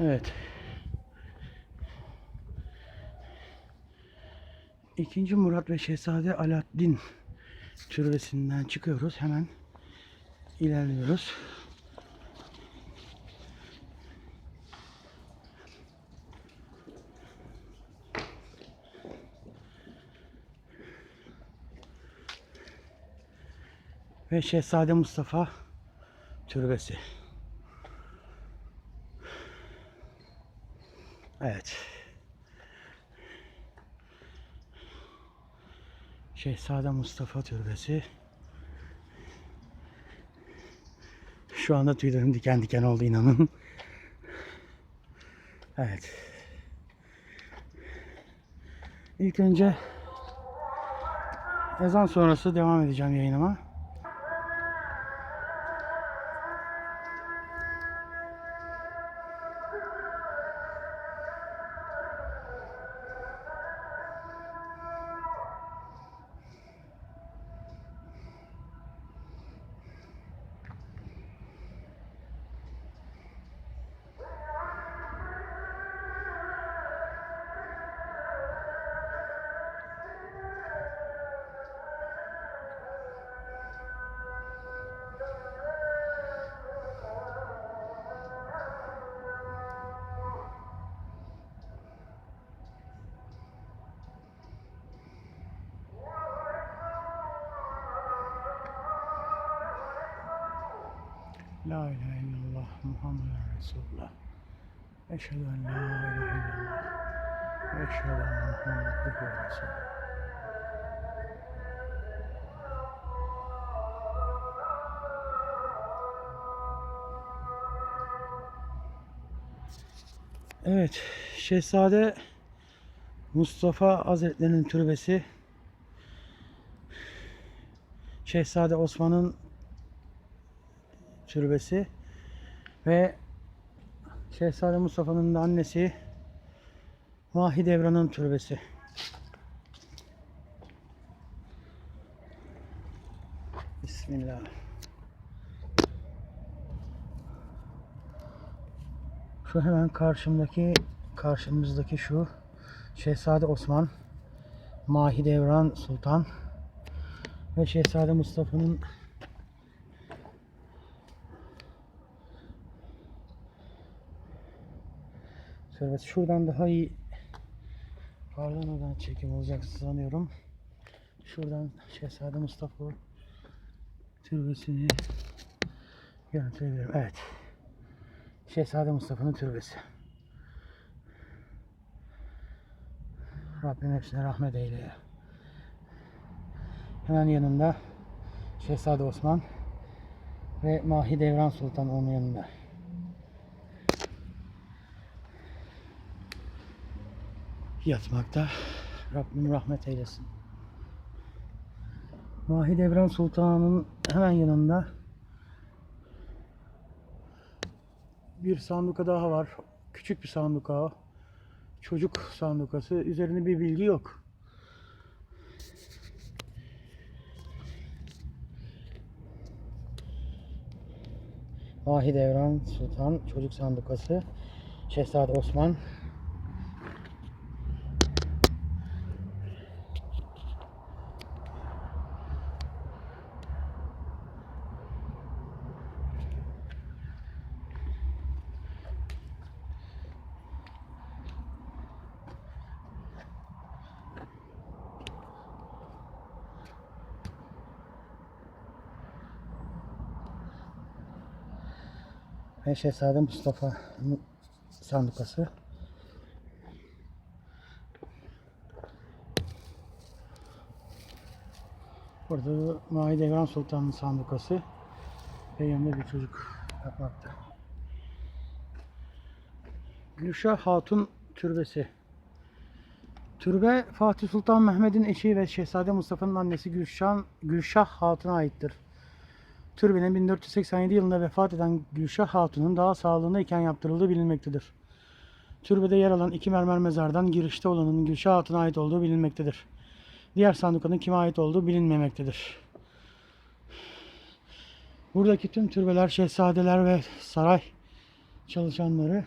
Evet. İkinci Murat ve Şehzade Alaaddin türbesinden çıkıyoruz. Hemen ilerliyoruz. Ve Şehzade Mustafa türbesi. Evet. Şehzade Mustafa Türbesi. Şu anda tüylerim diken diken oldu inanın. Evet. İlk önce ezan sonrası devam edeceğim yayınıma. La ilahe illallah Muhammed Resulullah. Eşhedü en la ilahe illallah. Eşhedü enne Muhammed abduhu resulüh. Evet, Şehzade Mustafa Hazretleri'nin türbesi Şehzade Osman'ın türbesi ve Şehzade Mustafa'nın da annesi Mahidevran'ın türbesi. Bismillah. Şu hemen karşımdaki karşımızdaki şu Şehzade Osman Mahidevran Sultan ve Şehzade Mustafa'nın Türbesi. Şuradan daha iyi parlamadan çekim olacak sanıyorum. Şuradan Şehzade Mustafa türbesini görüntüleyebilirim. Evet. Şehzade Mustafa'nın türbesi. Rabbim hepsine rahmet eyle. Hemen yanında Şehzade Osman ve Mahidevran Sultan onun yanında. Yatmakta. Rabbim rahmet eylesin. Mahidevran Sultan'ın hemen yanında bir sanduka daha var. Küçük bir sanduka. Çocuk sandukası. Üzerinde bir bilgi yok. Mahidevran Sultan çocuk sandukası. Şehzade Osman ve Şehzade Mustafa sandukası. Burada Mahidevran Sultan'ın sandukası ve yanında bir çocuk yapmakta. Gülşah Hatun Türbesi. Türbe Fatih Sultan Mehmet'in eşi ve Şehzade Mustafa'nın annesi Gülşah, Gülşah Hatun'a aittir. Türbenin 1487 yılında vefat eden Gülşah Hatun'un daha sağlığında iken yaptırıldığı bilinmektedir. Türbede yer alan iki mermer mezardan girişte olanın Gülşah Hatun'a ait olduğu bilinmektedir. Diğer sandukanın kime ait olduğu bilinmemektedir. Buradaki tüm türbeler, şehzadeler ve saray çalışanları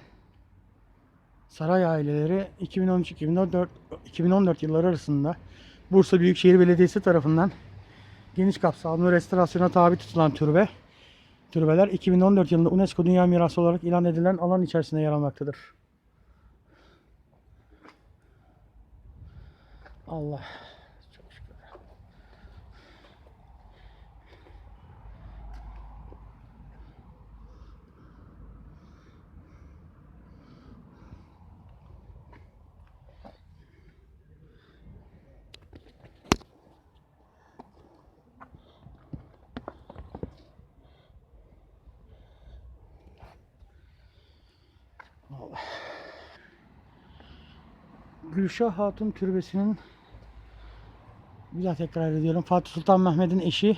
saray aileleri 2013-2014 2014 yılları arasında Bursa Büyükşehir Belediyesi tarafından geniş kapsamlı restorasyona tabi tutulan türbe türbeler 2014 yılında UNESCO Dünya Mirası olarak ilan edilen alan içerisinde yer almaktadır. Allah çok şükür. Allah. Gülşah Hatun Türbesi'nin bir daha tekrar ediyorum. Fatih Sultan Mehmet'in eşi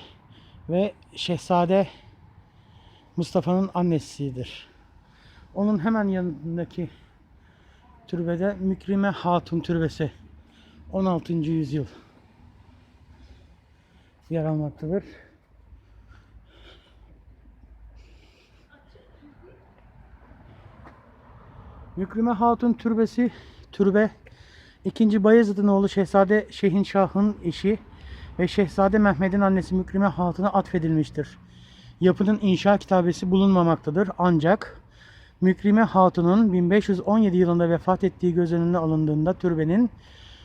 ve Şehzade Mustafa'nın annesidir. Onun hemen yanındaki türbede Mükrime Hatun Türbesi 16. yüzyıl yer almaktadır. Mükrime Hatun Türbesi türbe 2. Bayezid'in oğlu Şehzade Şehinşah'ın eşi ve Şehzade Mehmet'in annesi Mükrime Hatun'a atfedilmiştir. Yapının inşa kitabesi bulunmamaktadır ancak Mükrime Hatun'un 1517 yılında vefat ettiği göz önüne alındığında türbenin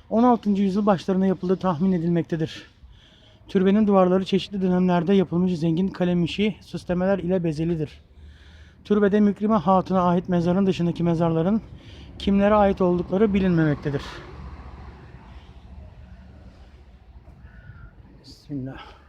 16. yüzyıl başlarında yapıldığı tahmin edilmektedir. Türbenin duvarları çeşitli dönemlerde yapılmış zengin kalem işi süslemeler ile bezelidir. Türbede Mükrime Hatun'a ait mezarın dışındaki mezarların kimlere ait oldukları bilinmemektedir. Bismillah.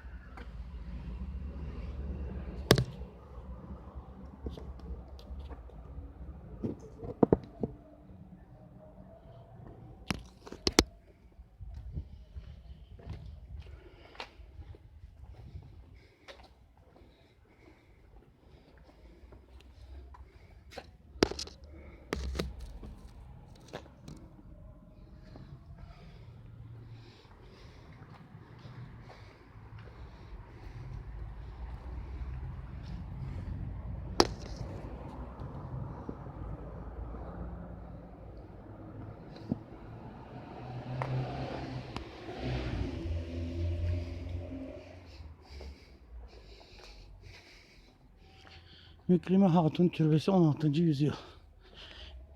Mükrime Hatun Türbesi 16. yüzyıl.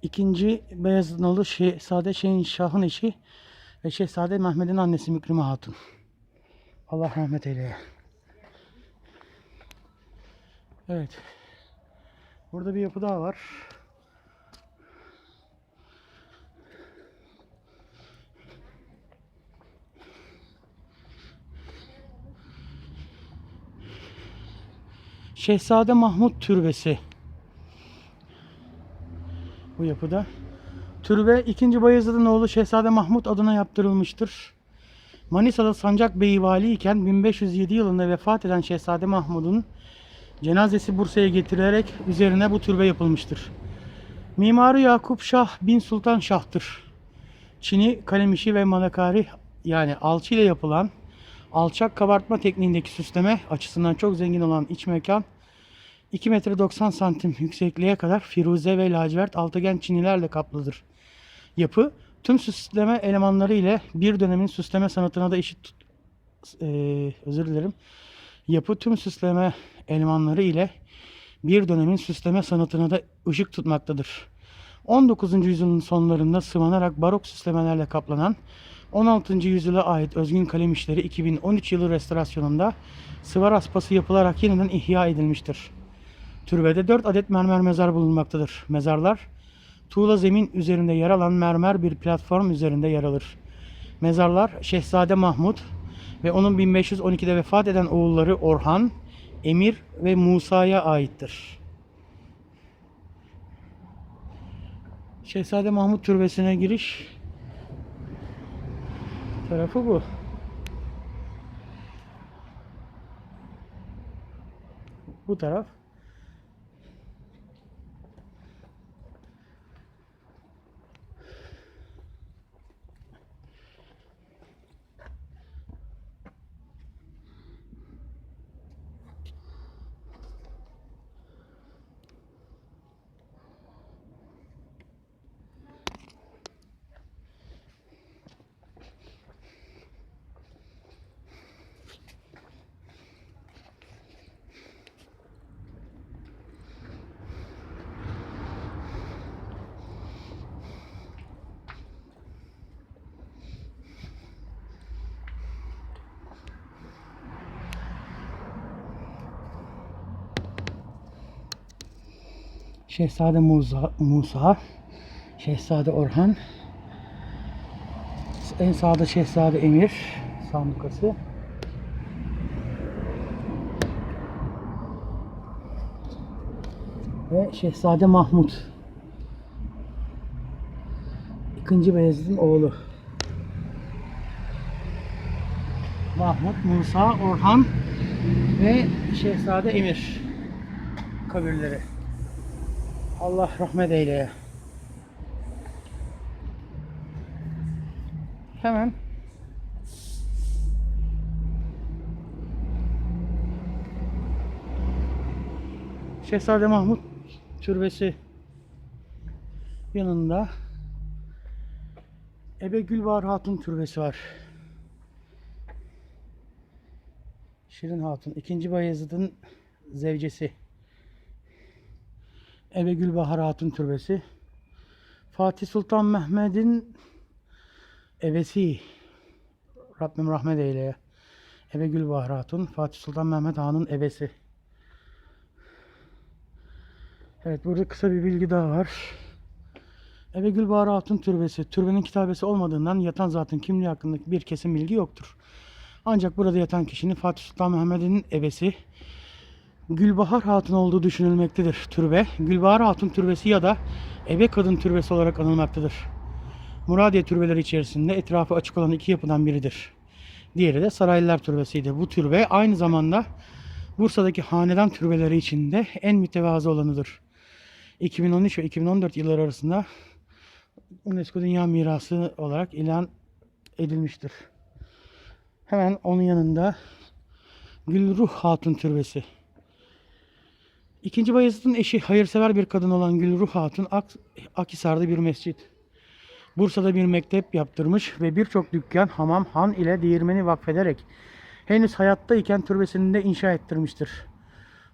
İkinci Beyazıt'ın oğlu Şehzade Şehinşah'ın eşi ve Şehzade Mehmet'in annesi Mükrime Hatun. Allah rahmet eyleye. Evet. Burada bir yapı daha var. Şehzade Mahmut Türbesi. Bu yapıda. Türbe 2. Bayezid'in oğlu Şehzade Mahmut adına yaptırılmıştır. Manisa'da Sancak Bey vali iken 1507 yılında vefat eden Şehzade Mahmud'un cenazesi Bursa'ya getirilerek üzerine bu türbe yapılmıştır. Mimarı Yakup Şah bin Sultan Şah'tır. Çini kalem işi ve malakari yani alçı ile yapılan alçak kabartma tekniğindeki süsleme açısından çok zengin olan iç mekan 2 metre 90 santim yüksekliğe kadar firuze ve lacivert altıgen çinilerle kaplıdır. Yapı tüm süsleme elemanları ile bir dönemin süsleme sanatına da eşit tut- eee, özür dilerim. Yapı tüm süsleme elemanları ile bir dönemin süsleme sanatına da ışık tutmaktadır. 19. yüzyılın sonlarında sıvanarak barok süslemelerle kaplanan 16. yüzyıla ait özgün kalem işleri 2013 yılı restorasyonunda sıva raspası yapılarak yeniden ihya edilmiştir. Türbede 4 adet mermer mezar bulunmaktadır. Mezarlar tuğla zemin üzerinde yer alan mermer bir platform üzerinde yer alır. Mezarlar Şehzade Mahmud ve onun 1512'de vefat eden oğulları Orhan, Emir ve Musa'ya aittir. Şehzade Mahmut Türbesi'ne giriş tarafı bu. Bu taraf. Şehzade Musa, Musa, Şehzade Orhan, en sağda Şehzade Emir sandukası. Ve Şehzade Mahmut. İkinci Beyazıt'ın oğlu. Mahmut, Musa, Orhan ve Şehzade Emir kabirleri. Allah rahmet eyleye. Hemen Şehzade Mahmut Türbesi yanında Ebe Gülbahar Hatun Türbesi var. Şirin Hatun, 2. Bayezid'in zevcesi. Ebe Gülbahar Hatun Türbesi. Fatih Sultan Mehmet'in ebesi. Rabbim rahmet eyleye. Ebe Gülbahar Hatun, Fatih Sultan Mehmet Han'ın ebesi. Evet burada kısa bir bilgi daha var. Ebe Gülbahar Hatun Türbesi. Türbenin kitabesi olmadığından yatan zatın kimliği hakkındaki bir kesin bilgi yoktur. Ancak burada yatan kişinin Fatih Sultan Mehmet'in ebesi Gülbahar Hatun olduğu düşünülmektedir. Türbe, Gülbahar Hatun Türbesi ya da Ebe Kadın Türbesi olarak anılmaktadır. Muradiye türbeleri içerisinde etrafı açık olan iki yapıdan biridir. Diğeri de Saraylılar Türbesi'ydi. Bu türbe aynı zamanda Bursa'daki hanedan türbeleri içinde en mütevazı olanıdır. 2013 ve 2014 yılları arasında UNESCO Dünya Mirası olarak ilan edilmiştir. Hemen onun yanında Gülruh Hatun Türbesi. İkinci Bayezid'in eşi hayırsever bir kadın olan Gülruh Hatun Ak Akhisar'da bir mescit. Bursa'da bir mektep yaptırmış ve birçok dükkan, hamam, han ile değirmeni vakfederek henüz hayattayken türbesini de inşa ettirmiştir.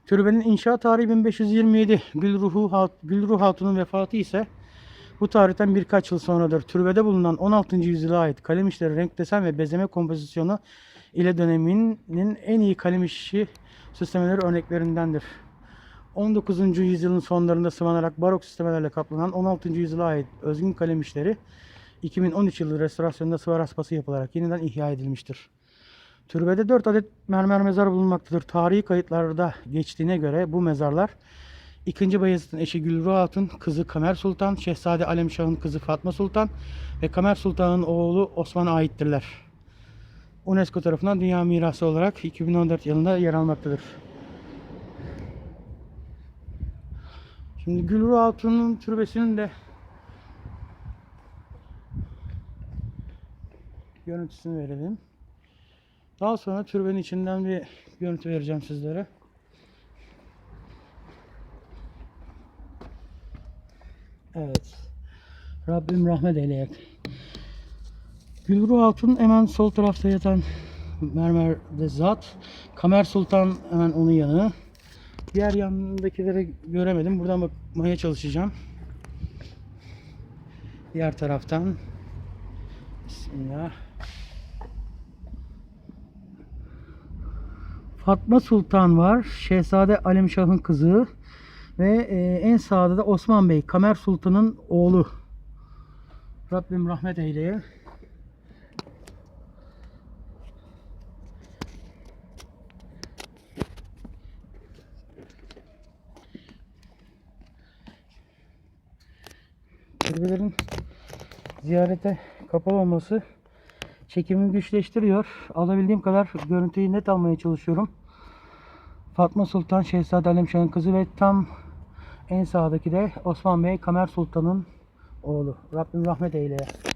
Türbenin inşa tarihi 1527. Gülruhu Hat Gülruh Hatun'un vefatı ise bu tarihten birkaç yıl sonradır. Türbede bulunan 16. yüzyıla ait kalem işleri, renk desen ve bezeme kompozisyonu ile döneminin en iyi kalem işi süslemeleri örneklerindendir. 19. yüzyılın sonlarında sıvanarak barok süslemelerle kaplanan 16. yüzyıla ait özgün kalem işleri 2013 yılı restorasyonunda sıva raspası yapılarak yeniden ihya edilmiştir. Türbede 4 adet mermer mezar bulunmaktadır. Tarihi kayıtlarda geçtiğine göre bu mezarlar 2. Bayezid'in eşi Gülru Hatun, kızı Kamer Sultan, Şehzade Alemşah'ın kızı Fatma Sultan ve Kamer Sultan'ın oğlu Osman'a aittirler. UNESCO tarafından Dünya Mirası olarak 2014 yılında yer almaktadır. Şimdi Gülru Hatun'un türbesinin de görüntüsünü verelim. Daha sonra türbenin içinden bir görüntü vereceğim sizlere. Evet. Rabbim rahmet eyleyek. Gülru Hatun hemen sol tarafta yatan mermerde zat. Kamer Sultan hemen onun yanı. Diğer yanındakileri göremedim. Buradan bakmaya çalışacağım. Diğer taraftan. Bismillah. Fatma Sultan var. Şehzade Alemşah'ın kızı. Ve e, en sağda da Osman Bey, Kamer Sultan'ın oğlu. Rabbim rahmet eyleye. Türbelerin ziyarete kapalı olması çekimi güçleştiriyor. Alabildiğim kadar görüntüyü net almaya çalışıyorum. Fatma Sultan Şehzade Alemşah'ın kızı ve tam en sağdaki de Osman Bey Kamer Sultan'ın oğlu. Rabbim rahmet eyleye.